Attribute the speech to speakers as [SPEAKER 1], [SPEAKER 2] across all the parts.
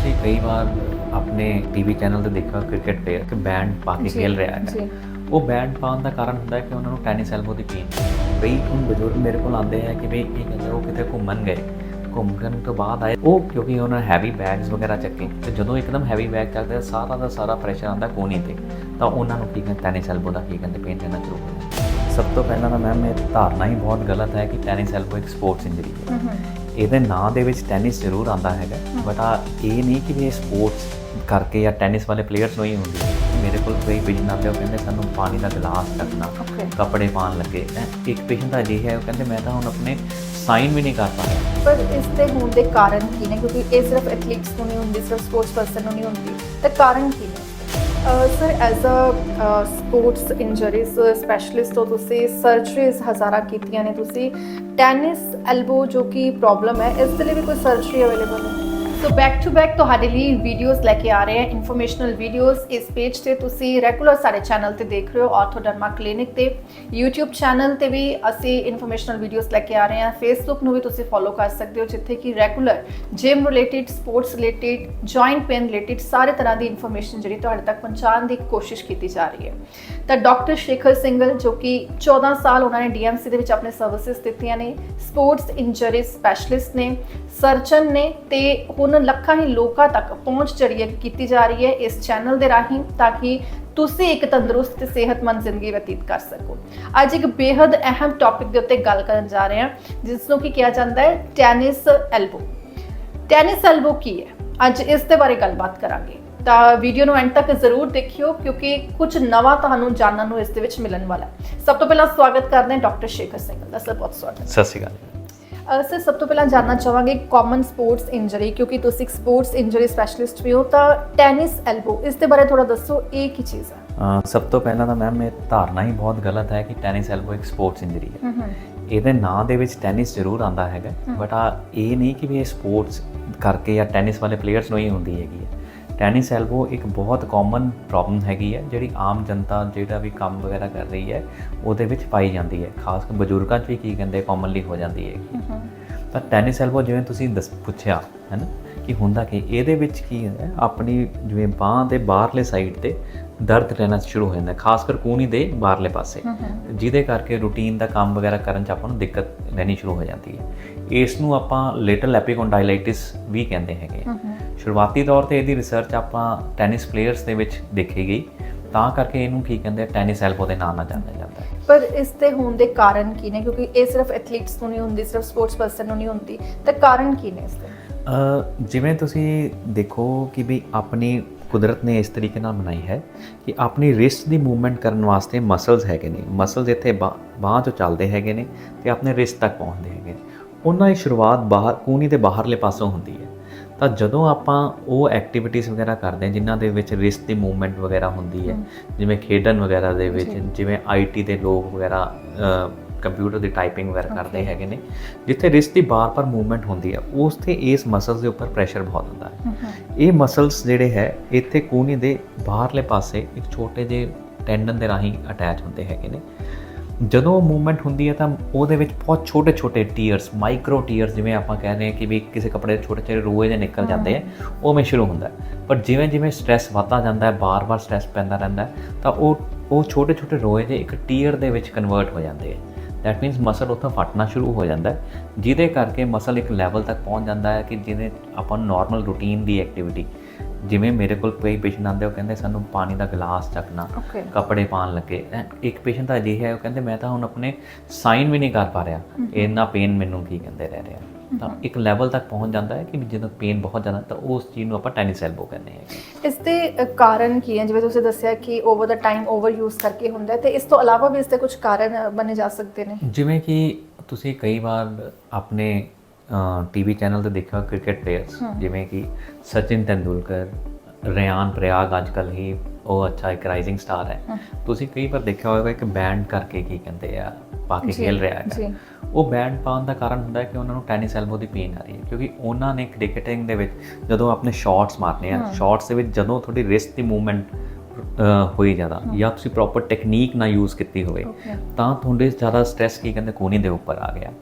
[SPEAKER 1] ਤੁਸੀਂ ਕਈ ਵਾਰ ਆਪਣੇ ਟੀਵੀ ਚੈਨਲ ਤੇ ਦੇਖਿਆ ਕ੍ਰਿਕਟ ਪਲੇਅਰ ਕਿ ਬੈਂਡ ਪਾ ਕੇ ਖੇਲ ਰਿਹਾ ਹੈ। ਉਹ ਬੈਂਡ ਪਾਉਣ ਦਾ ਕਾਰਨ ਹੁੰਦਾ ਹੈ ਕਿ ਉਹਨਾਂ ਨੂੰ ਟੈਨਿਸ ਐਲਬੋ ਦੀ ਪੇਨ ਕਈ ਹੁਣ ਬਜ਼ੁਰਗ ਮੇਰੇ ਕੋਲ ਆਉਂਦੇ ਆ ਕਿ ਵੀ ਇਹ ਕਹਿੰਦੇ ਉਹ ਕਿਤੇ ਘੁੰਮਣ ਗਏ। ਘੁੰਮਣ ਤੋਂ ਬਾਅਦ ਆਏ। ਉਹ ਕਿਉਂਕਿ ਉਹਨਾਂ ਹੈਵੀ ਬੈਗਸ ਵਗੈਰਾ ਚੱਕੇ। ਤੇ ਜਦੋਂ ਇੱਕਦਮ ਹੈਵੀ ਬੈਗ ਚੱਕਦੇ ਆ, ਸਾਰਾ ਦਾ ਸਾਰਾ ਪ੍ਰੈਸ਼ਰ ਆਉਂਦਾ ਕੋਨੀ ਤੇ। ਤਾਂ ਉਹਨਾਂ ਨੂੰ ਕੀ ਕਹਿੰਦੇ ਟੈਨਿਸ ਐਲਬੋ ਦਾ ਕੀ ਕਹਿੰਦੇ ਪੇਨ ਰਹਿਣਾ ਸ਼ੁਰੂ ਹੋ। ਜਾਂਦਾ ਸਭ ਤੋਂ ਪਹਿਲਾਂ ਤਾਂ ਮੈਮ ਇਹ ਧਾਰਨਾ ਹੀ ਬਹੁਤ ਗਲਤ ਹੈ ਕਿ ਟੈਨਿਸ ਐਲਬੋ ਇੱਕ ਸਪੋਰਟਸ ਇੰਜਰੀ ਹੈ। ਇਹਦੇ ਨਾਂ ਦੇ ਵਿੱਚ ਟੈਨਿਸ ਜ਼ਰੂਰ ਆਉਂਦਾ ਹੈਗਾ। ਬਟ ਆ ਇਹ ਨਹੀਂ ਕਿ ਵੀ ਇਹ ਸਪੋਰਟਸ ਕਰਕੇ ਜਾਂ ਟੈਨਿਸ ਵਾਲੇ ਪਲੇਅਰਸ ਨੂੰ ਹੀ ਹੁੰਦੀ ਮੇਰੇ ਕੋਲ ਕੋਈ ਪੇਸ਼ੈਂਟ ਆਉਂਦੇ ਉਹ ਕਹਿੰਦੇ ਸਾਨੂੰ ਪਾਣੀ ਦਾ ਗਲਾਸ
[SPEAKER 2] ਓਕੇ
[SPEAKER 1] ਕੱਪੜੇ ਪਾਣ ਲੱਗੇ। ਇੱਕ ਪੇਸ਼ੈਂਟ ਤਾਂ ਅਜਿਹਾ ਹੈ ਉਹ ਕਹਿੰਦੇ ਮੈਂ ਤਾਂ ਹੁਣ ਆਪਣੇ ਸਾਈਨ ਵੀ ਨਹੀਂ ਕਰ ਪਾ
[SPEAKER 2] ਪਰ ਇਸ ਦੇ ਹੋਣ ਦੇ ਕਾਰਨ ਕੀ ਨੇ? ਕਿਉਂਕਿ ਇਹ ਸਿਰਫ ਐਥਲੀਟਸ ਨੂੰ ਨਹੀਂ ਹੁੰਦੀ ਸਿਰਫ ਸਪੋਰਟਸ ਪਰਸਨ ਨੂੰ ਨਹੀਂ ਹੁੰਦੀ। ਤਾਂ ਕਾਰਨ ਕੀ ਨੇ? Sir as a sports injuries specialist ਹੋ ਤੁਸੀਂ ਸਰਜਰੀਜ਼ ਹਜ਼ਾਰਾਂ ਕੀਤੀਆਂ ਨੇ ਤੁਸੀਂ। ਟੈਨਿਸ ਐਲਬੋ ਜੋ ਕਿ ਪ੍ਰੋਬਲਮ ਹੈ, ਇਸ ਦੇ ਲਈ ਵੀ ਕੋਈ ਸਰਜਰੀ ਅਵੇਲੇਬਲ ਹੈ? ਸੋ ਬੈਕ ਟੂ ਬੈਕ ਤੁਹਾਡੇ ਲਈ ਵੀਡੀਓਜ਼ ਲੈ ਕੇ ਆ ਰਹੇ ਹਾਂ ਇਨਫੋਰਮੇਸ਼ਨਲ ਵੀਡੀਓਜ਼ ਇਸ ਪੇਜ ਤੇ। ਤੁਸੀਂ ਰੈਗੂਲਰ ਸਾਡੇ ਚੈਨਲ ਤੇ ਦੇਖ ਰਹੇ ਹੋ ਆਰਥੋਡਰਮਾ ਕਲੀਨਿਕ ਤੇ। YouTube ਚੈਨਲ ਤੇ ਵੀ ਅਸੀਂ ਇਨਫੋਰਮੇਸ਼ਨਲ ਵੀਡੀਓਜ਼ ਲੈ ਕੇ ਆ ਰਹੇ ਹਾਂ। Facebook ਨੂੰ ਵੀ ਤੁਸੀਂ ਫੋਲੋ ਕਰ ਸਕਦੇ ਹੋ, ਜਿੱਥੇ ਕਿ regular gym related sports related joint pain related ਸਾਰੇ ਤਰ੍ਹਾਂ ਦੀ ਇਨਫੋਰਮੇਸ਼ਨ ਜਿਹੜੀ ਤੁਹਾਡੇ ਤੱਕ ਪਹੁੰਚਾਉਣ ਦੀ ਕੋਸ਼ਿਸ਼ ਕੀਤੀ ਜਾ ਰਹੀ ਹੈ। ਤਾਂ ਡਾਕਟਰ ਸ਼ੇਖਰ ਸਿੰਘਲ ਜੋ ਕਿ 14 ਸਾਲ ਉਹਨਾਂ ਨੇ DMC ਦੇ ਵਿੱਚ ਆਪਣੇ ਸਰਵਿਸਿਜ਼ ਦਿੱਤੀਆਂ ਨੇ ਸਪੋਰਟਸ ਇੰਜਰੀ ਸਪੈਸ਼ਲਿਸਟ ਨੇ ਸਰਜਨ ਨੇ ਤੇ ਹੁਣ ਲੱਖਾਂ ਹੀ ਲੋਕਾਂ ਤੱਕ ਪਹੁੰਚ ਜਿਹੜੀ ਕੀਤੀ ਜਾ ਰਹੀ ਹੈ ਇਸ ਚੈਨਲ ਦੇ ਰਾਹੀਂ ਤਾਂ ਕਿ ਤੁਸੀਂ ਇੱਕ ਤੰਦਰੁਸਤ ਤੇ ਸਿਹਤਮੰਦ ਜ਼ਿੰਦਗੀ ਬਤੀਤ ਕਰ ਸਕੋ। ਅੱਜ ਇੱਕ ਬੇहद ਅਹਿਮ ਟੌਪਿਕ ਦੇ ਉੱਤੇ ਗੱਲ ਕਰਨ ਜਾ ਰਹੇ ਹਾਂ, ਜਿਸ ਨੂੰ ਕੀ ਕਿਹਾ ਜਾਂਦਾ ਹੈ? ਟੈਨਿਸ ਐਲਬੋ ਟੈਨਿਸ ਐਲਬੋ ਕੀ ਹੈ? ਅੱਜ ਇਸ ਦੇ ਬਾਰੇ ਗੱਲਬਾਤ ਕਰਾਂਗੇ। ਤਾਂ ਵੀਡੀਓ ਨੂੰ ਐਂਡ ਤੱਕ ਜ਼ਰੂਰ ਦੇਖਿਓ, ਕਿਉਂਕਿ ਕੁਝ ਨਵਾਂ ਤੁਹਾਨੂੰ ਜਾਣਨ ਨੂੰ ਇਸ ਦੇ ਵਿੱਚ ਮਿਲਣ ਵਾਲਾ ਹੈ। ਸਭ ਤੋਂ ਪਹਿਲਾਂ ਸਵਾਗਤ ਕਰਦੇ ਹਾਂ ਡਾਕਟਰ ਸ਼ੇਖਰ ਸਿੰਘ ਦਾ। ਸਰ, ਬਹੁਤ ਸਵਾਗਤ।
[SPEAKER 1] ਸਤਿ ਸ਼੍ਰੀ ਅਕਾਲ।
[SPEAKER 2] ਸਰ ਸਭ ਤੋਂ ਪਹਿਲਾਂ ਜਾਨਣਾ ਚਾਹਾਂਗੇ ਕਾਮਨ ਸਪੋਰਟਸ ਇੰਜਰੀ ਕਿਉਂਕਿ ਤੁਸੀਂ ਇੱਕ ਸਪੋਰਟਸ ਇੰਜਰੀ ਸਪੈਸ਼ਲਿਸਟ ਵੀ ਹੋ ਤਾਂ ਟੈਨਿਸ ਐਲਬੋ ਇਸ ਦੇ ਬਾਰੇ ਥੋੜਾ ਦੱਸੋ ਇਹ ਕੀ ਚੀਜ਼ ਹੈ?
[SPEAKER 1] ਸਭ ਤੋਂ ਪਹਿਲਾਂ ਤਾਂ ਮੈਮ ਇਹ ਧਾਰਨਾ ਹੀ ਬਹੁਤ ਗਲਤ ਹੈ ਕਿ ਟੈਨਿਸ ਐਲਬੋ ਇੱਕ ਸਪੋਰਟਸ ਇੰਜਰੀ ਹੂੰ। ਇਹਦੇ ਨਾਂ ਦੇ ਵਿੱਚ ਟੈਨਿਸ ਜ਼ਰੂਰ ਆਉਂਦਾ ਹੈਗਾ ਬਟ ਆ ਇਹ ਨਹੀਂ ਕਿ ਵੀ ਇਹ ਸਪੋਰਟਸ ਕਰਕੇ ਜਾਂ ਟੈਨਿਸ ਵਾਲੇ ਪਲੇਅਰਸ ਨੂੰ ਹੀ ਹੁੰਦੀ ਹੈਗੀ ਹੈ। ਟੈਨਿਸ ਐਲਬੋ ਇੱਕ ਬਹੁਤ ਕਾਮਨ ਪ੍ਰੋਬਲਮ ਹੈਗੀ ਹੈ ਜਿਹੜੀ ਆਮ ਜਨਤਾ ਜਿਹੜਾ ਵੀ ਕੰਮ ਵਗੈਰਾ ਕਰ ਰਹੀ ਹੈ ਉਹਦੇ ਵਿੱਚ ਪਾਈ ਜਾਂਦੀ ਹੈ। ਖਾਸ ਕਰ ਬਜ਼ੁਰਗਾਂ 'ਚ ਵੀ ਕੀ ਕਹਿੰਦੇ ਕਾਮਨਲੀ ਹੋ ਜਾਂਦੀ ਹੈ। ਤਾਂ ਟੈਨਿਸ ਐਲਬੋ ਜਿਵੇਂ ਤੁਸੀਂ ਦੱਸ ਪੁੱਛਿਆ ਹੈ ਨਾ ਕਿ ਹੁੰਦਾ ਕਿ ਇਹਦੇ ਵਿੱਚ ਕੀ ਹੁੰਦਾ ਹੈ, ਆਪਣੀ ਜਿਵੇਂ ਬਾਹ ਦੇ ਬਾਹਰਲੇ ਸਾਈਡ ਤੇ ਦਰਦ ਰਹਿਣਾ ਸ਼ੁਰੂ ਹੋ ਜਾਂਦਾ ਖਾਸ ਕਰ ਕੂਹਣੀ ਦੇ ਬਾਹਰਲੇ ਪਾਸੇ। ਜਿਹਦੇ ਕਰਕੇ ਰੂਟੀਨ ਦਾ ਕੰਮ ਵਗੈਰਾ ਕਰਨ ਚ ਆਪਾਂ ਨੂੰ ਦਿੱਕਤ ਰਹਿਣੀ ਸ਼ੁਰੂ ਹੋ ਜਾਂਦੀ ਹੈ। ਇਸ ਨੂੰ ਆਪਾਂ ਲਿਟਲ ਐਪੀਕੋਂਡਾਈਲਾਈਟਿਸ ਵੀ ਕਹਿੰਦੇ ਹੈਗੇ। ਸ਼ੁਰੂਆਤੀ ਤੌਰ ਤੇ ਇਹਦੀ ਰਿਸਰਚ ਆਪਾਂ ਟੈਨਿਸ ਪਲੇਅਰਸ ਦੇ ਵਿੱਚ ਦੇਖੀ ਗਈ। ਤਾਂ ਕਰਕੇ ਇਹਨੂੰ ਕੀ ਕਹਿੰਦੇ ਆ ਟੈਨਿਸ ਐਲਬੋ ਦੇ ਨਾਮ ਨਾਲ ਜਾਣਿਆ ਜਾਂਦਾ। ਹੈ
[SPEAKER 2] ਪਰ ਇਸ ਦੇ ਹੋਣ ਦੇ ਕਾਰਨ ਕੀ ਨੇ? ਕਿਉਂਕਿ ਇਹ ਸਿਰਫ ਐਥਲੀਟਸ ਨੂੰ ਨਹੀਂ ਹੁੰਦੀ ਸਿਰਫ ਸਪੋਰਟਸ ਪਰਸਨ ਨੂੰ ਨਹੀਂ ਹੁੰਦੀ। ਤਾਂ ਕਾਰਨ ਕੀ ਨੇ ਇਸ ਦੇ?
[SPEAKER 1] ਅ, ਜਿਵੇਂ ਤੁਸੀਂ ਦੇਖੋ ਕਿ ਵੀ ਆਪਣੀ ਕੁਦਰਤ ਨੇ ਇਸ ਤਰੀਕੇ ਨਾਲ ਬਣਾਈ ਹੈ ਕਿ ਆਪਣੀ ਰਿਸਟ ਦੀ ਮੂਵਮੈਂਟ ਕਰਨ ਵਾਸਤੇ ਮਸਲਸ ਹੈਗੇ ਨੇ। ਮਸਲਸ ਇੱਥੇ ਬਾਹਾਂ ਤੋਂ ਚੱਲਦੇ ਹੈਗੇ ਨੇ ਤੇ ਆਪਣੇ ਰਿਸਟ ਤੱਕ ਪਹੁੰਚਦੇ ਹੈਗੇ ਨੇ। ਉਹਨਾਂ ਦੀ ਸ਼ੁਰੂਆਤ ਬਾਹਰ ਕੂਹਣੀ ਦੇ ਬਾਹਰਲੇ ਪਾਸੋਂ ਹੁੰਦੀ ਹੈ। ਤਾਂ ਜਦੋਂ ਆਪਾਂ ਉਹ ਐਕਟੀਵਿਟੀਜ਼ ਵਗੈਰਾ ਕਰਦੇ ਹਾਂ ਜਿਨ੍ਹਾਂ ਦੇ ਵਿੱਚ ਰਿਸਟ ਦੀ ਮੂਵਮੈਂਟ ਵਗੈਰਾ ਹੁੰਦੀ ਹੈ ਜਿਵੇਂ ਖੇਡਣ ਵਗੈਰਾ ਦੇ ਵਿੱਚ। ਜਿਵੇਂ ਆਈਟੀ ਦੇ ਲੋਕ ਵਗੈਰਾ ਕੰਪਿਊਟਰ ਦੀ ਟਾਈਪਿੰਗ ਵਗੈਰਾ ਕਰਦੇ ਹੈਗੇ ਨੇ ਜਿੱਥੇ ਰਿਸਟ ਦੀ ਬਾਰ-ਬਾਰ ਮੂਵਮੈਂਟ ਹੁੰਦੀ ਹੈ ਉਸ ਤੇ ਇਸ ਮਸਲਸ ਦੇ ਉੱਪਰ ਪ੍ਰੈਸ਼ਰ ਬਹੁਤ ਹੁੰਦਾ ਹੈ। ਇਹ ਮਸਲਸ ਜਿਹੜੇ ਹੈ ਇੱਥੇ ਕੂਹਣੀ ਦੇ ਬਾਹਰਲੇ ਪਾਸੇ ਇੱਕ ਛੋਟੇ ਜਿਹੇ ਟੈਂਡਨ ਦੇ ਰਾਹੀਂ ਅਟੈਚ ਹੁੰਦੇ ਹੈਗੇ ਨੇ। ਜਦੋਂ ਮੂਵਮੈਂਟ ਹੁੰਦੀ ਹੈ ਤਾਂ ਉਹਦੇ ਵਿੱਚ ਬਹੁਤ ਛੋਟੇ ਛੋਟੇ ਟੀਅਰਸ ਮਾਈਕਰੋ ਟੀਅਰਸ ਜਿਵੇਂ ਆਪਾਂ ਕਹਿੰਦੇ ਹਾਂ ਕਿ ਵੀ ਕਿਸੇ ਕੱਪੜੇ ਦੇ ਛੋਟੇ ਛੋਟੇ ਰੋਏ ਜਿਹੇ ਨਿਕਲ ਜਾਂਦੇ ਆ ਉਹ ਮੈਂ ਸ਼ੁਰੂ ਹੁੰਦਾ। ਪਰ ਜਿਵੇਂ ਜਿਵੇਂ ਸਟ੍ਰੈਸ ਵਧਦਾ ਜਾਂਦਾ ਹੈ ਬਾਰ-ਬਾਰ ਸਟ੍ਰੈਸ ਪੈਂਦਾ ਰਹਿੰਦਾ ਤਾਂ ਉਹ ਉਹ ਛੋਟੇ ਛੋਟੇ ਰੋਏ ਜਿਹੇ ਇੱਕ ਟੀਅਰ ਦੇ ਵਿੱਚ ਕਨਵਰਟ ਹੋ ਜਾਂਦੇ ਆ ਦੈਟ ਮੀਨਸ ਮਸਲ ਉੱਥੋਂ ਫਟਣਾ ਸ਼ੁਰੂ ਹੋ ਜਾਂਦਾ ਜਿਹਦੇ ਕਰਕੇ ਮਸਲ ਇੱਕ ਲੈਵਲ ਤੱਕ ਪਹੁੰਚ ਜਾਂਦਾ ਹੈ ਕਿ ਜਿਹਦੇ ਆਪਾਂ ਨਾਰਮਲ ਰੂਟੀਨ ਦੀ ਐਕਟੀਵਿਟੀ ਜਿਵੇਂ ਮੇਰੇ ਕੋਲ ਕੋਈ ਪੇਸ਼ੈਂਟ ਆਉਂਦੇ ਉਹ ਕਹਿੰਦੇ ਸਾਨੂੰ ਪਾਣੀ ਦਾ ਗਲਾਸ ਚੱਕਣਾ ਕੱਪੜੇ ਪਾਣ ਲੱਗੇ। ਇੱਕ ਪੇਸ਼ੈਂਟ ਤਾਂ ਅਜਿਹਾ ਹੈ ਉਹ ਕਹਿੰਦੇ ਮੈਂ ਤਾਂ ਹੁਣ ਆਪਣੇ ਸਾਈਨ ਵੀ ਨਹੀਂ ਕਰ ਪਾ ਰਿਹਾ। ਇੰਨਾ ਪੇਨ ਮੈਨੂੰ ਕੀ ਕਹਿੰਦੇ ਰਹਿ ਰਿਹਾ। ਤਾਂ ਇੱਕ ਲੈਵਲ ਤੱਕ ਪਹੁੰਚ ਜਾਂਦਾ ਹੈ ਕਿ ਜਦੋਂ ਪੇਨ ਬਹੁਤ ਜ਼ਿਆਦਾ ਤਾਂ ਉਸ ਚੀਜ਼ ਨੂੰ ਆਪਾਂ ਟੈਨਿਸ ਐਲਬੋ ਕਹਿੰਦੇ ਹਾਂ
[SPEAKER 2] ਇਸ ਦੇ ਕਾਰਨ ਕੀ ਹੈ? ਜਿਵੇਂ ਤੁਸੀਂ ਦੱਸਿਆ ਕਿ ਓਵਰ ਦਾ ਟਾਈਮ ਓਵਰ ਯੂਜ਼ ਕਰਕੇ ਹੁੰਦਾ ਹੈ ਤੇ ਇਸ ਤੋਂ ਇਲਾਵਾ ਵੀ ਇਸ ਦੇ ਕੁਝ ਕਾਰਨ ਬਣੇ ਜਾ ਸਕਦੇ ਨੇ?
[SPEAKER 1] ਜਿਵੇਂ ਕਿ ਤੁਸੀਂ ਕਈ ਵਾਰ ਆਪਣੇ ਟੀਵੀ ਚੈਨਲ ਤੇ ਦੇਖਿਆ ਕ੍ਰਿਕਟ ਪਲੇਅਰਸ ਜਿਵੇਂ ਕਿ ਸਚਿਨ ਤੈਂਦੁਲਕਰ ਰਿਆਨ ਪ੍ਰਿਆਗ ਅੱਜਕੱਲ ਹੀ ਉਹ ਅੱਛਾ ਇੱਕ ਰਾਈਜ਼ਿੰਗ ਸਟਾਰ ਹੈ। ਤੁਸੀਂ ਕਈ ਵਾਰ ਦੇਖਿਆ ਹੋਵੇਗਾ ਕਿ ਬੈਂਡ ਕਰਕੇ ਕੀ ਕਹਿੰਦੇ ਆ ਪਾ ਕੇ ਖੇਲ ਰਿਹਾ ਹੈ। ਉਹ ਬੈਂਡ ਪਾਉਣ ਦਾ ਕਾਰਨ ਹੁੰਦਾ ਹੈ ਕਿ ਉਹਨਾਂ ਨੂੰ ਟੈਨਿਸ ਐਲਬੋ ਦੀ ਪੇਨ ਆ ਰਹੀ ਹੈ ਕਿਉਂਕਿ ਉਹਨਾਂ ਨੇ ਕ੍ਰਿਕਟਿੰਗ ਦੇ ਵਿੱਚ ਜਦੋਂ ਆਪਣੇ ਸ਼ਾਟਸ ਮਾਰਨੇ ਆ ਸ਼ਾਟਸ ਦੇ ਵਿੱਚ ਜਦੋਂ ਤੁਹਾਡੀ ਰਿਸਟ ਦੀ ਮੂਵਮੈਂਟ ਹੋਈ ਜ਼ਿਆਦਾ ਜਾਂ ਤੁਸੀਂ ਪ੍ਰੋਪਰ ਟੈਕਨੀਕ ਨਾ ਯੂਜ਼ ਕੀਤੀ ਹੋਵੇ. ਤਾਂ ਤੁਹਾਡੇ ਜ਼ਿਆਦਾ ਸਟ੍ਰੈਸ ਕੀ ਕਹਿੰਦੇ ਕੋਨੀ ਦੇ ਉੱਪਰ ਆ ਗਿਆ।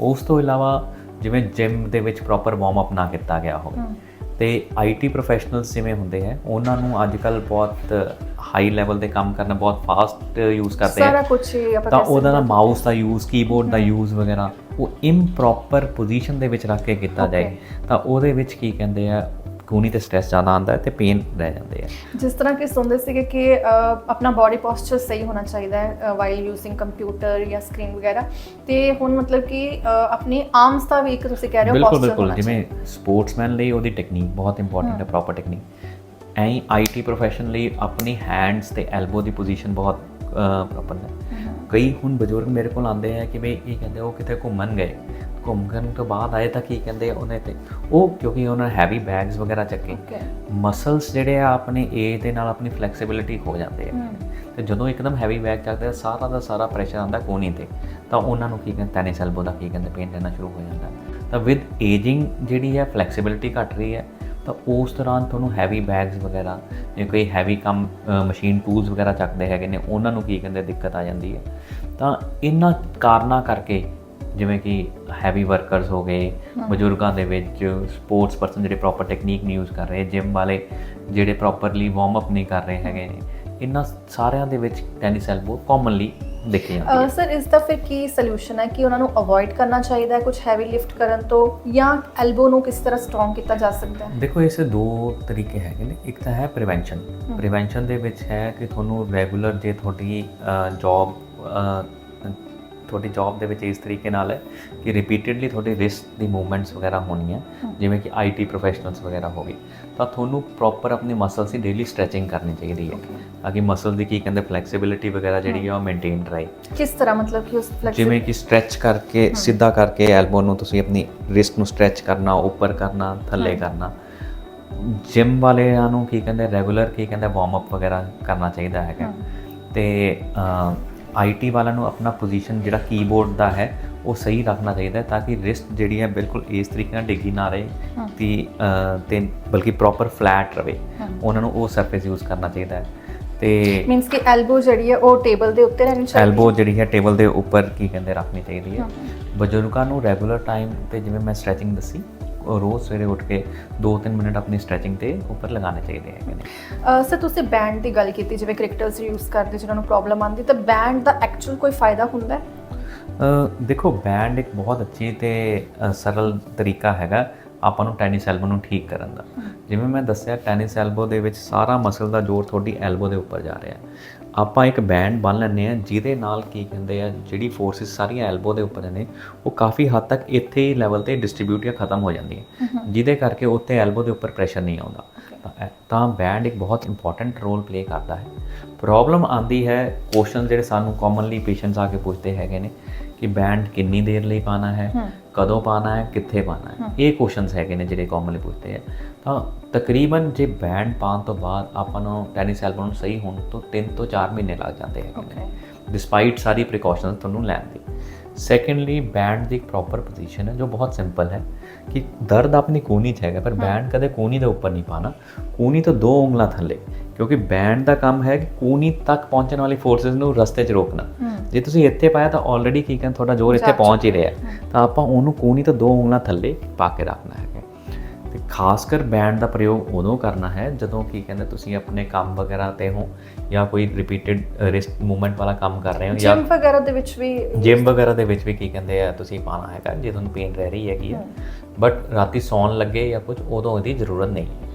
[SPEAKER 1] ਉਸ ਤੋਂ ਇਲਾਵਾ ਜਿਵੇਂ ਜਿਮ ਦੇ ਵਿੱਚ ਪ੍ਰੋਪਰ ਵਾਰਮ ਅਪ ਨਾ ਕੀਤਾ ਗਿਆ ਹੋਵੇ। ਤੇ ਆਈਟੀ ਪ੍ਰੋਫੈਸ਼ਨਲਸ ਜਿਵੇਂ ਹੁੰਦੇ ਹੈ ਉਹਨਾਂ ਨੂੰ ਅੱਜ ਕੱਲ ਬਹੁਤ ਹਾਈ ਲੈਵਲ ਤੇ ਕੰਮ ਕਰਨਾ ਬਹੁਤ ਫਾਸਟ ਯੂਜ਼ ਕਰਦੇ
[SPEAKER 2] ਸਾਰਾ
[SPEAKER 1] ਆ
[SPEAKER 2] ਕੁਝ ਆਪਾਂ
[SPEAKER 1] ਤਾਂ ਉਹਦਾ ਨਾ ਮਾਊਸ ਦਾ ਯੂਜ਼ ਕੀਬੋਰਡ ਦਾ ਯੂਜ਼ ਵਗੈਰਾ ਉਹ ਇੰਪ੍ਰੋਪਰ ਪੋਜੀਸ਼ਨ ਦੇ ਵਿੱਚ ਰੱਖ ਕੇ ਕੀਤਾ ਜਾਏ. ਤਾਂ ਉਹਦੇ ਵਿੱਚ ਕੀ ਕਹਿੰਦੇ ਆ ਖੂਨੀ ਤੇ ਸਟ੍ਰੈਸ ਜ਼ਿਆਦਾ ਆਉਂਦਾ ਹੈ ਤੇ ਪੇਨ ਰਹਿ ਜਾਂਦੇ ਆ।
[SPEAKER 2] ਜਿਸ ਤਰ੍ਹਾਂ ਕਿ ਸੁਣਦੇ ਸੀਗੇ ਕਿ ਆਪਣਾ ਬਾਡੀ ਪੋਸਚਰ ਸਹੀ ਹੋਣਾ ਚਾਹੀਦਾ ਹੈ ਵਾਈਲ ਯੂਜ਼ਿੰਗ ਕੰਪਿਊਟਰ ਜਾਂ ਸਕਰੀਨ ਵਗੈਰਾ। ਤੇ ਹੁਣ ਮਤਲਬ ਕਿ ਆਪਣੇ ਆਰਮਸ ਦਾ ਵੀ ਇੱਕ ਤੁਸੀਂ ਕਹਿ ਰਹੇ ਹੋ posture
[SPEAKER 1] ਬਿਲਕੁਲ। ਜਿਵੇਂ ਸਪੋਰਟਸਮੈਨ ਲਈ ਉਹਦੀ ਟੈਕਨੀਕ ਬਹੁਤ ਇੰਪੋਰਟੈਂਟ ਹੈ proper technique and IT profession ਲਈ ਆਪਣੀ ਹੈਂਡਸ ਤੇ ਐਲਬੋ ਦੀ ਪੋਜੀਸ਼ਨ ਬਹੁਤ ਪ੍ਰੋਪਰ ਹੈ। ਕਈ ਹੁਣ ਬਜ਼ੁਰਗ ਮੇਰੇ ਕੋਲ ਆਉਂਦੇ ਆ ਕਿ ਵੀ ਇਹ ਕਹਿੰਦੇ ਉਹ ਕਿਤੇ ਘੁੰਮਣ ਗਏ। ਘੁੰਮਣ ਤੋਂ ਬਾਅਦ ਆਏ ਤਾਂ ਕੀ ਕਹਿੰਦੇ ਆ ਉਹਨੇ ਤੇ ਉਹ ਕਿਉਂਕਿ ਉਹਨਾਂ ਹੈਵੀ ਬੈਗਸ ਵਗੈਰਾ ਚੱਕੇ. ਮਸਲਸ ਜਿਹੜੇ ਆ ਆਪਣੇ ਏਜ ਦੇ ਨਾਲ ਆਪਣੀ ਫਲੈਕਸੀਬਿਲਿਟੀ ਖੋ ਜਾਂਦੇ ਆ। ਤੇ ਜਦੋਂ ਇੱਕਦਮ ਹੈਵੀ ਬੈਗ ਚੱਕਦੇ ਆ ਸਾਰਾ ਦਾ ਸਾਰਾ ਪ੍ਰੈਸ਼ਰ ਆਉਂਦਾ ਕੋਨੀ ਤੇ। ਤਾਂ ਉਹਨਾਂ ਨੂੰ ਕੀ ਕਹਿੰਦੇ ਟੈਨਿਸ ਐਲਬੋ ਦਾ ਕੀ ਕਹਿੰਦੇ ਪੇਨ ਰਹਿਣਾ ਸ਼ੁਰੂ ਹੋ ਜਾਂਦਾ। ਤਾਂ ਵਿਦ ਏਜਿੰਗ ਜਿਹੜੀ ਹੈ ਫਲੈਕਸੀਬਿਲਿਟੀ ਘਟ ਰਹੀ ਹੈ ਤਾਂ ਉਸ ਦੌਰਾਨ ਤੁਹਾਨੂੰ ਹੈਵੀ ਬੈਗਸ ਵਗੈਰਾ ਜੇ ਕੋਈ ਹੈਵੀ ਕੰਮ ਮਸ਼ੀਨ ਟੂਲਸ ਵਗੈਰਾ ਚੱਕਦੇ ਹੈਗੇ ਨੇ ਉਹਨਾਂ ਨੂੰ ਕੀ ਕਹਿੰਦੇ ਦਿੱਕਤ ਆ ਜਾਂਦੀ ਹੈ ਤਾਂ ਇਹਨਾਂ ਕਾਰਨਾਂ ਕਰਕੇ ਜਿਵੇਂ ਕਿ ਹੈਵੀ ਵਰਕਰਸ ਹੋ ਗਏ ਬਜ਼ੁਰਗਾਂ ਦੇ ਵਿੱਚ ਸਪੋਰਟਸ ਪਰਸਨ ਜਿਹੜੇ ਪ੍ਰੋਪਰ ਟੈਕਨੀਕ ਨਹੀਂ ਯੂਜ਼ ਕਰ ਰਹੇ ਜਿਮ ਵਾਲੇ ਜਿਹੜੇ ਪ੍ਰੋਪਰਲੀ ਵਾਰਮ ਅਪ ਨਹੀਂ ਕਰ ਰਹੇ ਹੈਗੇ ਇਹਨਾਂ ਸਾਰਿਆਂ ਦੇ ਵਿੱਚ ਟੈਨਿਸ ਐਲਬੋ ਕਾਮਨਲੀ ਦੇਖੀ ਜਾਂਦੀ ਹੈ
[SPEAKER 2] ਸਰ ਇਸ ਦਾ ਫਿਰ ਕੀ ਸੋਲੂਸ਼ਨ ਹੈ ਕਿ ਉਹਨਾਂ ਨੂੰ ਅਵੋਇਡ ਕਰਨਾ ਚਾਹੀਦਾ ਹੈ ਕੁਝ ਹੈਵੀ ਲਿਫਟ ਕਰਨ ਤੋਂ ਜਾਂ ਐਲਬੋ ਨੂੰ ਕਿਸ ਤਰ੍ਹਾਂ ਸਟਰੋਂਗ ਕੀਤਾ ਜਾ ਸਕਦਾ ਹੈ?
[SPEAKER 1] ਦੇਖੋ ਇਸ ਦੋ ਤਰੀਕੇ ਹੈਗੇ ਨੇ। ਇੱਕ ਤਾਂ ਹੈ ਪ੍ਰੀਵੈਂਸ਼ਨ ਪ੍ਰੀਵੈਂਸ਼ਨ ਦੇ ਵਿੱਚ ਹੈ ਕਿ ਤੁਹਾਨੂੰ ਰੈਗੂਲਰ ਜੇ ਤੁਹਾਡੀ ਜੌਬ ਤੁਹਾਡੀ ਜੌਬ ਦੇ ਵਿੱਚ ਇਸ ਤਰੀਕੇ ਨਾਲ ਹੈ ਕਿ ਰਿਪੀਟਡਲੀ ਤੁਹਾਡੀ ਰਿਸਟ ਦੀ ਮੂਵਮੈਂਟਸ ਵਗੈਰਾ ਹੋਣੀਆਂ ਜਿਵੇਂ ਕਿ ਆਈਟੀ ਪ੍ਰੋਫੈਸ਼ਨਲਸ ਵਗੈਰਾ ਹੋ ਗਏ ਤਾਂ ਤੁਹਾਨੂੰ ਪ੍ਰੋਪਰ ਆਪਣੇ ਮਸਲਸ ਦੀ ਡੇਲੀ ਸਟ੍ਰੈਚਿੰਗ ਕਰਨੀ ਚਾਹੀਦੀ ਹੈ। ਤਾਂ ਕਿ ਮਸਲ ਦੀ ਕੀ ਕਹਿੰਦੇ ਫਲੈਕਸੀਬਿਲਿਟੀ ਵਗੈਰਾ ਜਿਹੜੀ ਹੈ। ਉਹ ਮੇਨਟੇਨ ਰਹੇ
[SPEAKER 2] ਕਿਸ ਤਰ੍ਹਾਂ ਮਤਲਬ ਕਿ ਉਸ flexible-
[SPEAKER 1] ਜਿਵੇਂ ਕਿ ਸਟ੍ਰੈਚ ਕਰਕੇ ਸਿੱਧਾ ਕਰਕੇ ਐਲਬੋ ਨੂੰ ਤੁਸੀਂ ਆਪਣੀ ਰਿਸਟ ਨੂੰ ਸਟ੍ਰੈਚ ਕਰਨਾ ਉੱਪਰ ਕਰਨਾ ਥੱਲੇ ਕਰਨਾ। ਜਿਮ ਵਾਲਿਆਂ ਨੂੰ ਕੀ ਕਹਿੰਦੇ ਰੈਗੂਲਰ ਕੀ ਕਹਿੰਦੇ ਵਾਰਮ ਅਪ ਵਗੈਰਾ ਕਰਨਾ ਚਾਹੀਦਾ ਹੈਗਾ। ਤੇ ਆਈਟੀ ਵਾਲਿਆਂ ਨੂੰ ਆਪਣਾ ਪੋਜੀਸ਼ਨ ਜਿਹੜਾ ਕੀਬੋਰਡ ਦਾ ਹੈ ਉਹ ਸਹੀ ਰੱਖਣਾ ਚਾਹੀਦਾ ਹੈ ਤਾਂ ਕਿ ਰਿਸਟ ਜਿਹੜੀ ਹੈ ਬਿਲਕੁਲ ਇਸ ਤਰੀਕੇ ਨਾਲ ਡਿੱਗੀ ਨਾ ਰਹੇ ਤੇ ਅ, ਤੇ ਬਲਕਿ ਪ੍ਰੋਪਰ ਫਲੈਟ ਰਵੇ। ਉਹਨਾਂ ਨੂੰ ਉਹ ਸਰਫੇਸ ਯੂਜ਼ ਕਰਨਾ ਚਾਹੀਦਾ ਹੈ। ਤੇ
[SPEAKER 2] ਮੀਨਸ ਕਿ ਐਲਬੋ ਜਿਹੜੀ ਹੈ ਉਹ ਟੇਬਲ ਦੇ ਉੱਤੇ ਰਹਿਣੀ ਚਾਹੀਦੀ
[SPEAKER 1] ਐਲਬੋ ਜਿਹੜੀ ਹੈ ਟੇਬਲ ਦੇ ਉੱਪਰ ਕੀ ਕਹਿੰਦੇ ਰੱਖਣੀ ਚਾਹੀਦੀ ਹੈ। ਬਜ਼ੁਰਗਾਂ ਨੂੰ ਰੈਗੂਲਰ ਟਾਈਮ ਤੇ ਜਿਵੇਂ ਮੈਂ ਸਟ੍ਰੈਚਿੰਗ ਦੱਸੀ ਰੋਜ਼ ਸਵੇਰੇ ਉੱਠ ਕੇ 2-3 ਮਿੰਟ ਆਪਣੀ ਸਟ੍ਰੈਚਿੰਗ ਤੇ ਉੱਪਰ ਲਗਾਉਣੇ ਚਾਹੀਦੇ ਹੈਗੇ ਨੇ।
[SPEAKER 2] ਸਰ ਤੁਸੀਂ ਬੈਂਡ ਦੀ ਗੱਲ ਕੀਤੀ ਜਿਵੇਂ ਕ੍ਰਿਕਟਰਸ ਯੂਜ਼ ਕਰਦੇ ਜਿਨ੍ਹਾਂ ਨੂੰ ਪ੍ਰੋਬਲਮ ਆਉਂਦੀ ਤਾਂ ਬੈਂਡ ਦਾ ਐਕਚੁਅਲ ਕੋਈ ਫਾਇਦਾ ਹੁੰਦਾ ਹੈ?
[SPEAKER 1] ਦੇਖੋ ਬੈਂਡ ਇੱਕ ਬਹੁਤ ਅੱਛੀ ਤੇ ਸਰਲ ਤਰੀਕਾ ਹੈਗਾ ਆਪਾਂ ਨੂੰ ਟੈਨਿਸ ਐਲਬੋ ਨੂੰ ਠੀਕ ਕਰਨ ਦਾ। ਜਿਵੇਂ ਮੈਂ ਦੱਸਿਆ ਟੈਨਿਸ ਐਲਬੋ ਦੇ ਵਿੱਚ ਸਾਰਾ ਮਸਲ ਦਾ ਜ਼ੋਰ ਤੁਹਾਡੀ ਐਲਬੋ ਦੇ ਉੱਪਰ ਜਾ ਰਿਹਾ। ਆਪਾਂ ਇੱਕ ਬੈਂਡ ਬੰਨ ਲੈਂਦੇ ਆ ਜਿਹਦੇ ਨਾਲ ਕੀ ਕਹਿੰਦੇ ਆ ਜਿਹੜੀ ਫੋਰਸਿਸ ਸਾਰੀਆਂ ਐਲਬੋ ਦੇ ਉੱਪਰ ਨੇ ਉਹ ਕਾਫੀ ਹੱਦ ਤੱਕ ਇੱਥੇ ਹੀ ਲੈਵਲ ਤੇ ਡਿਸਟ੍ਰੀਬਿਊਟ ਜਾਂ ਖਤਮ ਹੋ ਜਾਂਦੀਆਂ। ਜਿਹਦੇ ਕਰਕੇ ਉੱਤੇ ਐਲਬੋ ਦੇ ਉੱਪਰ ਪ੍ਰੈਸ਼ਰ ਨਹੀਂ ਆਉਂਦਾ। ਤਾਂ ਬੈਂਡ ਇੱਕ ਬਹੁਤ ਇੰਪੋਰਟੈਂਟ ਰੋਲ ਪਲੇ ਕਰਦਾ ਹੈ। ਪ੍ਰੋਬਲਮ ਆਂਦੀ ਹੈ ਕੁਐਸਚਨ ਜਿਹੜੇ ਸਾਨੂੰ ਕਾਮਨਲੀ ਪੇਸ਼ੈਂਟਸ ਆ ਕੇ ਪੁੱਛਦੇ ਹੈਗੇ ਨੇ ਕਿ ਬੈਂਡ ਕਿੰਨੀ ਦੇਰ ਲਈ ਪਾਣਾ ਹੈ ਕਦੋਂ ਪਾਣਾ ਹੈ ਕਿੱਥੇ ਪਾਣਾ ਹੈ। ਇਹ ਕੁਐਸਚਨਸ ਹੈਗੇ ਨੇ ਜਿਹੜੇ ਕਾਮਨਲੀ ਪੁੱਛਦੇ ਆ। ਤਾਂ ਤਕਰੀਬਨ ਜੇ ਬੈਂਡ ਪਾਉਣ ਤੋਂ ਬਾਅਦ ਆਪਾਂ ਨੂੰ ਟੈਨਿਸ ਐਲਬੋ ਨੂੰ ਸਹੀ ਹੋਣ ਤੋਂ 3 ਤੋਂ 4 ਮਹੀਨੇ ਲੱਗ ਜਾਂਦੇ ਹੈਗੇ ਨੇ। ਡਿਸਪਾਈਟ ਸਾਰੀ ਪ੍ਰੀਕਾਸ਼ਨਸ ਤੁਹਾਨੂੰ ਲੈਣ ਦੀ। ਸੈਕੰਡਲੀ ਬੈਂਡ ਦੀ ਪ੍ਰੋਪਰ ਪੋਜੀਸ਼ਨ ਹੈ ਜੋ ਬਹੁਤ ਸਿੰਪਲ ਹੈ ਕਿ ਦਰਦ ਆਪਣੀ ਕੋਨੀ 'ਚ ਹੈਗਾ ਪਰ ਬੈਂਡ ਕਦੇ ਕੋਨੀ ਦੇ ਉੱਪਰ ਨਹੀਂ ਪਾਣਾ ਕੋਨੀ ਤੋਂ ਦੋ ਉਂਗਲਾਂ ਥੱਲੇ। ਕਿਉਂਕਿ ਬੈਂਡ ਦਾ ਕੰਮ ਹੈ ਕਿ ਕੋਨੀ ਤੱਕ ਪਹੁੰਚਣ ਵਾਲੀ ਫੋਰਸਸ ਨੂੰ ਰਸਤੇ 'ਚ ਰੋਕਣਾ। ਜੇ ਤੁਸੀਂ ਇੱਥੇ ਪਾਇਆ ਤਾਂ ਆਲਰੇਡੀ ਕੀ ਕਹਿੰਦੇ ਤੁਹਾਡਾ ਜ਼ੋਰ ਇੱਥੇ ਪਹੁੰਚ ਹੀ ਰਿਹਾ। ਤਾਂ ਆਪਾਂ ਉਹਨੂੰ ਕੋਨੀ ਤੋਂ ਦੋ ਉਂਗਲਾਂ ਥੱਲੇ ਪਾ ਕੇ ਰੱਖਣਾ ਹੈਗਾ। ਤੇ ਖਾਸ ਕਰ ਬੈਂਡ ਦਾ ਪ੍ਰਯੋਗ ਉਦੋਂ ਕਰਨਾ ਹੈ ਜਦੋਂ ਕੀ ਕਹਿੰਦੇ ਤੁਸੀਂ ਆਪਣੇ ਕੰਮ ਵਗੈਰਾ ਤੇ ਹੋ ਜਾਂ ਕੋਈ ਰਿਪੀਟਡ ਰਿਸਕ ਮੂਵਮੈਂਟ ਵਾਲਾ ਕੰਮ ਕਰ ਰਹੇ ਹੋ ਜਾਂ
[SPEAKER 2] ਜਿਮ ਵਗੈਰਾ ਦੇ ਵਿੱਚ ਵੀ
[SPEAKER 1] ਜਿਮ ਵਗੈਰਾ ਦੇ ਵਿੱਚ ਵੀ ਕੀ ਕਹਿੰਦੇ ਆ ਤੁਸੀਂ ਪਾਣਾ ਹੈਗਾ ਜੇ ਤੁਹਾਨੂੰ ਪੇਨ ਰਹਿ ਰਹੀ ਹੈਗੀ ਹੈ। ਬਟ ਰਾਤੀ ਸੌਣ ਲੱਗੇ ਜਾਂ ਕੁਝ ਉਦੋਂ ਇਹਦੀ ਜ਼ਰੂਰਤ ਨਹੀਂ। ਹੈ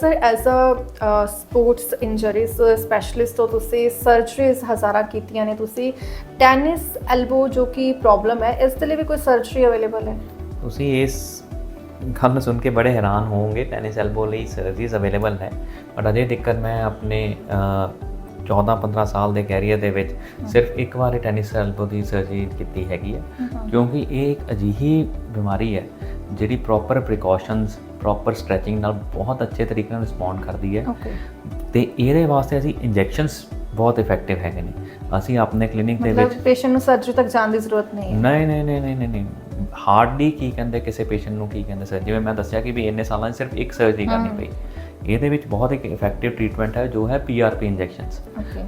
[SPEAKER 2] sir as a sports injuries specialist ਹੋ ਤੁਸੀਂ ਸਰਜਰੀਜ਼ ਹਜ਼ਾਰਾਂ ਕੀਤੀਆਂ ਨੇ ਤੁਸੀਂ। ਟੈਨਿਸ ਐਲਬੋ ਜੋ ਕਿ ਪ੍ਰੋਬਲਮ ਹੈ ਇਸ ਦੇ ਲਈ ਵੀ ਕੋਈ ਸਰਜਰੀ ਅਵੇਲੇਬਲ ਹੈ?
[SPEAKER 1] ਤੁਸੀਂ ਇਸ ਗੱਲ ਸੁਣ ਕੇ ਬੜੇ ਹੈਰਾਨ ਹੋਵੋਗੇ ਟੈਨਿਸ ਐਲਬੋ ਲਈ ਸਰਜਰੀਜ਼ ਅਵੇਲੇਬਲ ਹੈ। ਬਟ ਅਜੇ ਦਿੱਕਤ ਮੈਂ ਆਪਣੇ 14-15 ਸਾਲ ਦੇ ਕੈਰੀਅਰ ਦੇ ਵਿੱਚ ਸਿਰਫ ਇੱਕ ਵਾਰ ਟੈਨਿਸ ਐਲਬੋ ਦੀ ਸਰਜਰੀ ਕੀਤੀ ਹੈਗੀ ਹੈ। ਕਿਉਂਕਿ ਇਹ ਇੱਕ ਅਜਿਹੀ ਬਿਮਾਰੀ ਹੈ ਜਿਹੜੀ ਪ੍ਰੋਪਰ ਪ੍ਰੀਕਾਸ਼ਨਸ ਪ੍ਰੋਪਰ ਸਟ੍ਰੈਚਿੰਗ ਨਾਲ ਬਹੁਤ ਅੱਛੇ ਤਰੀਕੇ ਨਾਲ ਰਿਸਪੌਂਡ ਕਰਦੀ ਹੈ।
[SPEAKER 2] ਓਕੇ
[SPEAKER 1] ਤੇ ਇਹਦੇ ਵਾਸਤੇ ਅਸੀਂ ਇੰਜੈਕਸ਼ਨਸ ਬਹੁਤ ਇਫੈਕਟਿਵ ਹੈਗੇ ਨੇ। ਅਸੀਂ ਆਪਣੇ ਕਲੀਨਿਕ ਦੇ ਵਿੱਚ
[SPEAKER 2] ਮਤਲਬ ਪੇਸ਼ੈਂਟ ਨੂੰ ਸਰਜਰੀ ਤੱਕ ਜਾਣ ਦੀ ਜ਼ਰੂਰਤ ਨਹੀਂ ਹੈ?
[SPEAKER 1] ਨਹੀਂ ਨਹੀਂ ਨਹੀਂ ਨਹੀਂ ਨਹੀਂ ਨਹੀਂ। ਹਾਰਡਲੀ ਕੀ ਕਹਿੰਦੇ ਕਿਸੇ ਪੇਸ਼ੈਂਟ ਨੂੰ ਕੀ ਕਹਿੰਦੇ ਸਰ ਜਿਵੇਂ ਮੈਂ ਦੱਸਿਆ ਕਿ ਵੀ ਇੰਨੇ ਸਾਲਾਂ 'ਚ ਸਿਰਫ ਇੱਕ ਸਰਜਰੀ ਕਰਨੀ ਪਈ। ਇਹਦੇ ਵਿੱਚ ਬਹੁਤ ਇੱਕ ਇਫੈਕਟਿਵ ਟ੍ਰੀਟਮੈਂਟ ਹੈ ਜੋ ਹੈ ਪੀਆਰਪੀ ਇੰਜੈਕਸ਼ਨਸ
[SPEAKER 2] ਓਕੇ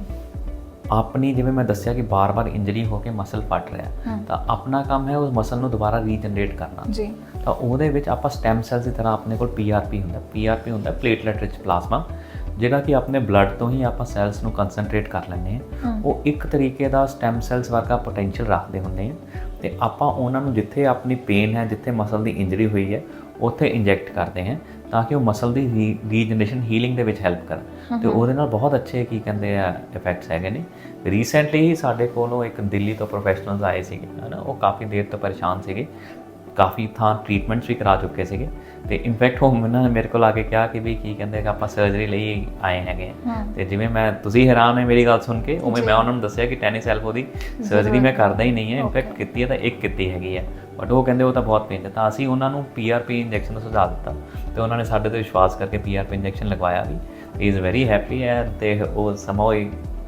[SPEAKER 1] ਆਪਣੀ ਜਿਵੇਂ ਮੈਂ ਦੱਸਿਆ ਕਿ ਬਾਰ-ਬਾਰ ਇੰਜਰੀ ਹੋ ਕੇ ਮਸਲ ਫਟ ਰਿਹਾ ਤਾਂ ਆਪਣਾ ਕੰਮ ਹੈ ਉਸ ਮਸਲ ਨੂੰ ਦੁਬਾਰਾ ਰੀਜਨਰੇਟ ਕਰਨਾ।
[SPEAKER 2] ਜੀ।
[SPEAKER 1] ਤਾਂ ਉਹਦੇ ਵਿੱਚ ਆਪਾਂ ਸਟੈਮ ਸੈਲਸ ਦੀ ਤਰ੍ਹਾਂ ਆਪਣੇ ਕੋਲ ਪੀਆਰਪੀ ਹੁੰਦਾ। ਪੀਆਰਪੀ ਹੁੰਦਾ ਪਲੇਟਲੈਟ ਰਿਚ ਪਲਾਜ਼ਮਾ ਜਿਹੜਾ ਕਿ ਆਪਣੇ ਬਲੱਡ ਤੋਂ ਹੀ ਆਪਾਂ ਸੈਲਸ ਨੂੰ ਕਨਸੈਂਟਰੇਟ ਕਰ ਲੈਂਦੇ
[SPEAKER 2] ਹਮ।
[SPEAKER 1] ਉਹ ਇੱਕ ਤਰੀਕੇ ਦਾ ਸਟੈਮ ਸੈਲਸ ਵਰਗਾ ਪੋਟੈਂਸ਼ੀਅਲ ਰੱਖਦੇ ਹੁੰਦੇ ਆ ਤੇ ਆਪਾਂ ਉਹਨਾਂ ਨੂੰ ਜਿੱਥੇ ਆਪਣੀ ਪੇਨ ਹੈ ਜਿੱਥੇ ਮਸਲ ਦੀ ਇੰਜਰੀ ਹੋਈ ਹੈ ਉੱਥੇ ਇੰਜੈਕਟ ਕਰਦੇ ਹਾਂ ਤਾਂ ਕਿ ਉਹ ਮਸਲ ਦੀ ਰੀਜਨਰੇਸ਼ਨ ਹੀਲਿੰਗ ਦੇ ਵਿੱਚ ਹੈਲਪ ਕਰਨ। ਤੇ ਉਹਦੇ ਨਾਲ ਬਹੁਤ ਅੱਛੇ ਕੀ ਕਹਿੰਦੇ ਆ ਇਫੈਕਟਸ ਹੈਗੇ ਨੇ। ਰੀਸੈਂਟਲੀ ਹੀ ਸਾਡੇ ਕੋਲੋਂ ਇੱਕ ਦਿੱਲੀ ਤੋਂ ਪ੍ਰੋਫੈਸ਼ਨਲਸ ਆਏ ਸੀਗੇ ਹਨਾ ਉਹ ਕਾਫੀ ਦੇਰ ਤੋਂ ਪਰੇਸ਼ਾਨ ਸੀਗੇ। ਕਾਫੀ ਥਾਂ ਟ੍ਰੀਟਮੈਂਟਸ ਵੀ ਕਰਾ ਚੁੱਕੇ ਸੀਗੇ। ਤੇ ਇਨਫੈਕਟ ਉਹ ਉਹਨਾਂ ਨੇ ਮੇਰੇ ਕੋਲ ਆ ਕੇ ਕਿਹਾ ਕਿ ਵੀ ਕੀ ਕਹਿੰਦੇ ਕਿ ਆਪਾਂ ਸਰਜਰੀ ਲਈ ਆਏ ਹੈਗੇ। ਤੇ ਜਿਵੇਂ ਮੈਂ ਤੁਸੀਂ ਹੈਰਾਨ ਹੈ ਮੇਰੀ ਗੱਲ ਸੁਣ ਕੇ ਉਵੇਂ ਮੈਂ ਉਹਨਾਂ ਨੂੰ ਦੱਸਿਆ ਕਿ ਟੈਨਿਸ ਐਲਬੋ ਦੀ ਸਰਜਰੀ ਮੈਂ ਕਰਦਾ ਹੀ ਨਹੀਂ ਹੈ। ਇਨਫੈਕਟ ਕੀਤੀ ਹੈ ਤਾਂ ਇੱਕ ਕੀਤੀ ਹੈਗੀ ਹੈ। ਬਟ ਉਹ ਕਹਿੰਦੇ ਉਹ ਤਾਂ ਬਹੁਤ ਪੇਨ ਹੈ ਤਾਂ ਅਸੀਂ ਉਹਨਾਂ ਨੂੰ ਪੀਆਰਪੀ ਇੰਜੈਕਸ਼ਨ ਦਾ ਸੁਝਾਅ ਦਿੱਤਾ। ਤੇ ਉਹਨਾਂ ਨੇ ਸਾਡੇ ਤੇ ਵਿਸ਼ਵਾਸ ਕਰਕੇ ਪੀਆਰਪੀ ਇੰਜੈਕਸ਼ਨ ਲਗਵਾਇਆ ਵੀ। ਇਜ਼ ਵੈਰੀ ਹੈਪੀ ਹੈ ਤੇ ਉਹ ਸਮਾਂ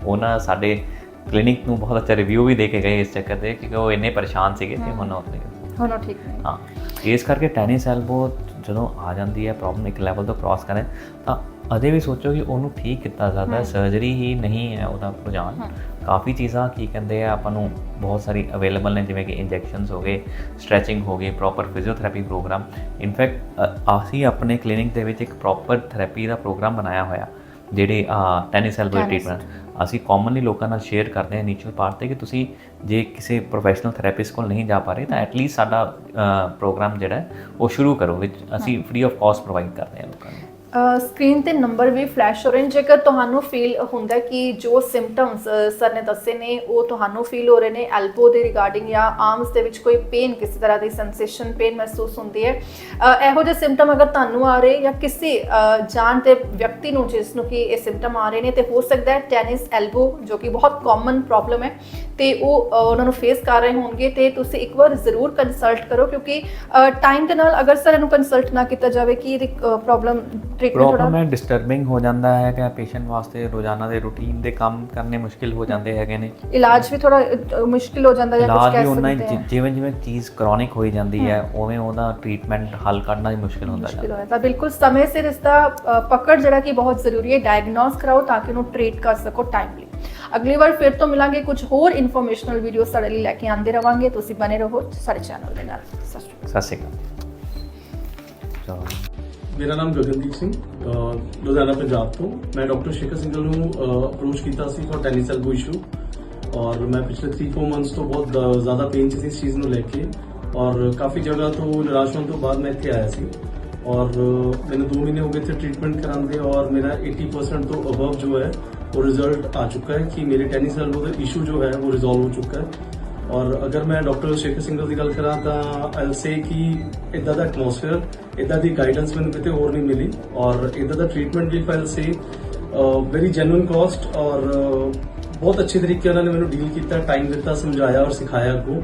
[SPEAKER 1] ਉਹਨਾਂ ਸਾਡੇ ਕਲੀਨਿਕ ਨੂੰ ਬਹੁਤ ਅੱਛਾ ਰਿਵਿਊ ਵੀ ਦੇ ਕੇ ਗਏ ਇਸ ਚੱਕਰ ਤੇ ਕਿਉਂਕਿ ਉਹ ਇੰਨੇ ਪਰੇਸ਼ਾਨ ਸੀਗੇ ਤੇ ਹੁਣ ਉਹ
[SPEAKER 2] ਹੁਣ ਉਹ ਠੀਕ ਨੇ
[SPEAKER 1] ਹਾਂ ਇਸ ਕਰਕੇ ਟੈਨਿਸ ਐਲਬੋ ਜਦੋਂ ਆ ਜਾਂਦੀ ਹੈ ਪ੍ਰੋਬਲਮ ਇੱਕ ਲੈਵਲ ਤੋਂ ਕ੍ਰਾਸ ਕਰੇ ਤਾਂ ਅਜੇ ਵੀ ਸੋਚੋ ਕਿ ਉਹਨੂੰ ਠੀਕ ਕੀਤਾ ਜਾਂਦਾ ਸਰਜਰੀ ਹੀ ਨਹੀਂ ਹੈ ਉਹਦਾ ਰੁਝਾਨ। ਕਾਫੀ ਚੀਜ਼ਾਂ ਕੀ ਕਹਿੰਦੇ ਆ ਆਪਾਂ ਨੂੰ ਬਹੁਤ ਸਾਰੀ ਅਵੇਲੇਬਲ ਨੇ ਜਿਵੇਂ ਕਿ ਇੰਜੈਕਸ਼ਨਸ ਹੋ ਗਏ ਸਟ੍ਰੈਚਿੰਗ ਹੋ ਗਈ ਪ੍ਰੋਪਰ ਫਿਜ਼ੀਓਥੈਰੇਪੀ ਪ੍ਰੋਗਰਾਮ ਇਨਫੈਕਟ ਅਸੀਂ ਆਪਣੇ ਕਲੀਨਿਕ ਦੇ ਵਿੱਚ ਇੱਕ ਪ੍ਰੋਪਰ ਥੈਰੇਪੀ ਦਾ ਪ੍ਰੋਗਰਾਮ ਬਣਾਇਆ ਹੋਇਆ ਜਿਹੜੇ ਟੈਨਿਸ ਐਲਬੋ. ਟ੍ਰੀਟਮੈਂਟ ਅਸੀਂ ਕਾਮਨਲੀ ਲੋਕਾਂ ਨਾਲ ਸ਼ੇਅਰ ਕਰਦੇ ਹਾਂ ਇਨੀਸ਼ੀਅਲ ਪਾਰਟ ਤੇ ਕਿ ਤੁਸੀਂ ਜੇ ਕਿਸੇ ਪ੍ਰੋਫੈਸ਼ਨਲ ਥੈਰੇਪਿਸਟ ਕੋਲ ਨਹੀਂ ਜਾ ਪਾ ਰਹੇ ਤਾਂ ਐਟਲੀਸਟ ਸਾਡਾ ਪ੍ਰੋਗਰਾਮ ਜਿਹੜਾ ਉਹ ਸ਼ੁਰੂ ਕਰੋ, ਵਿੱਚ ਅਸੀਂ ਫ੍ਰੀ ਆਫ ਕਾਸਟ ਪ੍ਰੋਵਾਈਡ ਕਰਦੇ ਹਾਂ ਲੋਕਾਂ ਨੂੰ।
[SPEAKER 2] ਸਕਰੀਨ ਤੇ ਨੰਬਰ ਵੀ ਫਲੈਸ਼ ਹੋ ਰਹੇ ਨੇ। ਜੇਕਰ ਤੁਹਾਨੂੰ ਫੀਲ ਹੁੰਦਾ ਕਿ ਜੋ ਸਿੰਪਟਮਸ ਸਰ ਨੇ ਦੱਸੇ ਨੇ, ਉਹ ਤੁਹਾਨੂੰ ਫੀਲ ਹੋ ਰਹੇ ਨੇ ਐਲਬੋ ਦੇ ਰਿਗਾਰਡਿੰਗ ਜਾਂ ਆਰਮਸ ਦੇ ਵਿੱਚ ਕੋਈ ਪੇਨ ਕਿਸੇ ਤਰ੍ਹਾਂ ਦੀ ਸੈਂਸੇਸ਼ਨ ਪੇਨ ਮਹਿਸੂਸ ਹੁੰਦੀ ਹੈ ਇਹੋ ਜਿਹੇ ਸਿੰਪਟਮ ਅਗਰ ਤੁਹਾਨੂੰ ਆ ਰਹੇ ਜਾਂ ਕਿਸੇ ਜਾਣ ਜਾਣਦੇ ਵਿਅਕਤੀ ਨੂੰ ਜਿਸ ਨੂੰ ਕਿ ਇਹ ਸਿੰਪਟਮ ਆ ਰਹੇ ਨੇ, ਤੇ ਹੋ ਸਕਦਾ ਹੈ ਟੈਨਿਸ ਐਲਬੋ ਜੋ ਕਿ ਬਹੁਤ ਕਾਮਨ ਪ੍ਰੋਬਲਮ ਹੈ, ਤੇ ਉਹ ਉਹਨਾਂ ਨੂੰ ਫੇਸ ਕਰ ਰਹੇ ਹੋਣਗੇ, ਤੇ ਤੁਸੀਂ ਇੱਕ ਵਾਰ ਜ਼ਰੂਰ ਕੰਸਲਟ ਕਰੋ, ਕਿਉਂਕਿ ਟਾਈਮ ਦੇ ਨਾਲ ਅਗਰ ਸਰ ਇਹਨੂੰ ਕੰਸਲਟ ਨਾ ਕੀਤਾ ਜਾਵੇ ਕਿ ਇਹਦੀ ਪ੍ਰੋਬਲਮ ਟ੍ਰੀਟਮੈਂਟ ਥੋੜਾ
[SPEAKER 1] ਪ੍ਰੋਬਲਮ ਹੈ ਡਿਸਟਰਬਿੰਗ ਹੋ ਜਾਂਦਾ ਹੈ ਕਿ ਪੇਸ਼ੈਂਟ ਵਾਸਤੇ ਰੋਜ਼ਾਨਾ ਦੇ ਰੂਟੀਨ ਦੇ ਕੰਮ ਕਰਨੇ ਮੁਸ਼ਕਿਲ ਹੋ ਜਾਂਦੇ ਹੈਗੇ ਨੇ।
[SPEAKER 2] ਇਲਾਜ ਵੀ ਥੋੜਾ ਮੁਸ਼ਕਿਲ ਹੋ ਜਾਂਦਾ ਜਾਂ ਕੁਝ
[SPEAKER 1] ਇਲਾਜ ਵੀ
[SPEAKER 2] ਕਹਿ
[SPEAKER 1] ਉਹਨਾਂ
[SPEAKER 2] ਸਕਦੇ ਹਾਂ
[SPEAKER 1] ਜਿਵੇਂ ਜਿਵੇਂ ਚੀਜ਼ ਕ੍ਰੋਨਿਕ ਹੋਈ ਜਾਂਦੀ ਹੈ ਉਵੇਂ ਉਹਦਾ ਟ੍ਰੀਟਮੈਂਟ ਹੱਲ ਕਰਨਾ ਹੀ ਮੁਸ਼ਕਿਲ ਹੁੰਦਾ
[SPEAKER 2] ਮੁਸ਼ਕਿਲ
[SPEAKER 1] ਜਾਂਦਾ
[SPEAKER 2] ਹੋ ਜਾਂਦਾ। ਬਿਲਕੁਲ ਸਮੇਂ ਸਿਰ ਇਸ ਦਾ ਅ, ਪਕੜ ਜਿਹੜਾ ਕਿ ਬਹੁਤ ਜ਼ਰੂਰੀ ਹੈ ਡਾਇਗਨੋਸ ਕਰਾਓ ਤਾਂ ਕਿ ਉਹਨੂੰ ਟ੍ਰੀਟ ਕਰ ਸਕੋ ਟਾਈਮਲੀ ਅਗਲੀ ਵਾਰ ਫਿਰ ਤੋਂ ਮਿਲਾਂਗੇ ਕੁਝ ਹੋਰ ਇਨਫੋਰਮੇਸ਼ਨਲ ਵੀਡੀਓ ਸਾਡੇ ਲਈ ਲੈ ਕੇ ਆਂਦੇ ਰਵਾਂਗੇ। ਤੁਸੀਂ ਬਨੇ ਰਹੋ ਸਾਡੇ ਚੈਨਲ ਦੇ ਨਾਲ। ਸਤਿ ਸ਼੍ਰੀ ਅਕਾਲ।
[SPEAKER 1] ਸਤਿ ਸ਼੍ਰੀ ਅਕਾਲ। ਚਲੋ।
[SPEAKER 3] ਮੇਰਾ ਨਾਮ ਗਗਨਦੀਪ ਸਿੰਘ ਅਹ ਲੁਧਿਆਣਾ ਪੰਜਾਬ ਤੋਂ ਮੈਂ ਡਾਕਟਰ ਸ਼ੇਖਰ ਸਿੰਘਲ ਨੂੰ ਅਪਰੋਚ ਕੀਤਾ ਸੀ ਫॉर ਟੈਨਿਸ ਐਲਬੋ ਇਸ਼ੂ ਔਰ ਮੈਂ ਪਿਛਲੇ 3-4 ਮੰਥਸ ਤੋਂ ਬਹੁਤ ਜ਼- ਜ਼ਿਆਦਾ ਪੇਨ 'ਚ ਸੀ ਇਸ ਚੀਜ਼ ਨੂੰ ਲੈ ਕੇ ਔਰ ਕਾਫੀ ਜਗ੍ਹਾ ਤੋਂ ਨਿਰਾਸ਼ ਹੋਣ ਤੋਂ ਬਾਅਦ ਮੈਂ ਇੱਥੇ ਆਇਆ ਸੀ ਔਰ ਅਹ, ਮੈਨੂੰ 2 ਮਹੀਨੇ ਹੋ ਗਏ ਇੱਥੇ ਟ੍ਰੀਟਮੈਂਟ ਕਰਾਉਂਦੇ ਔਰ ਮੇਰਾ 80% ਤੋਂ ਅਬਵ ਜੋ ਹੈ ਉਹ ਰਿਜ਼ਲਟ ਆ ਚੁੱਕਾ ਹੈ ਕਿ ਮੇਰੇ ਟੈਨਿਸ ਐਲਬੋ ਦਾ ਇਸ਼ੂ ਜੋ ਹੈ ਉਹ ਰਿਜ਼ੋਲਵ ਹੋ ਚੁੱਕਾ ਹੈ ਔਰ ਅਗਰ ਮੈਂ ਡਾਕਟਰ ਸ਼ੇਖਰ ਸਿੰਘ ਦੀ ਗੱਲ ਕਰਾਂ ਤਾਂ ਆਈ ਸੇ ਕਿ ਇਦਾਂ ਦਾ ਐਟਮੋਸਫੇਅਰ ਇਦਾਂ ਦੀ ਗਾਈਡੈਂਸ ਮੈਨੂੰ ਕਿਤੇ ਹੋਰ ਨਹੀਂ ਮਿਲੀ ਔਰ ਇਦਾਂ ਦਾ treatment we I say very genuine cost ਔਰ ਬਹੁਤ ਅੱਛੇ ਤਰੀਕੇ ਉਹਨਾਂ ਨੇ ਮੈਨੂੰ ਡੀਲ ਕੀਤਾ ਟਾਈਮ ਦਿੱਤਾ, ਸਮਝਾਇਆ ਔਰ ਸਿਖਾਇਆ ਕੋ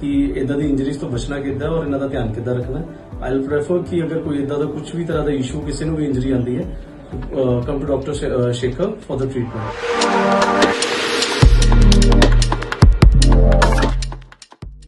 [SPEAKER 3] ਕਿ ਇਦਾਂ ਦੀ ਇੰਜਰੀਜ਼ ਤੋਂ ਬਚਣਾ ਕਿੱਦਾਂ ਔਰ ਇਹਨਾਂ ਦਾ ਧਿਆਨ ਕਿੱਦਾਂ ਰੱਖਣਾ। ਆਈ ਪ੍ਰੈਫਰ ਕਿ ਅਗਰ ਕੋਈ ਇਦਾਂ ਦਾ ਕੁਝ ਵੀ ਤਰ੍ਹਾਂ ਦਾ ਇਸ਼ੂ ਕਿਸੇ ਨੂੰ ਵੀ ਇੰਜਰੀ ਆਉਂਦੀ ਹੈ computer doctor Shekhar for the treatment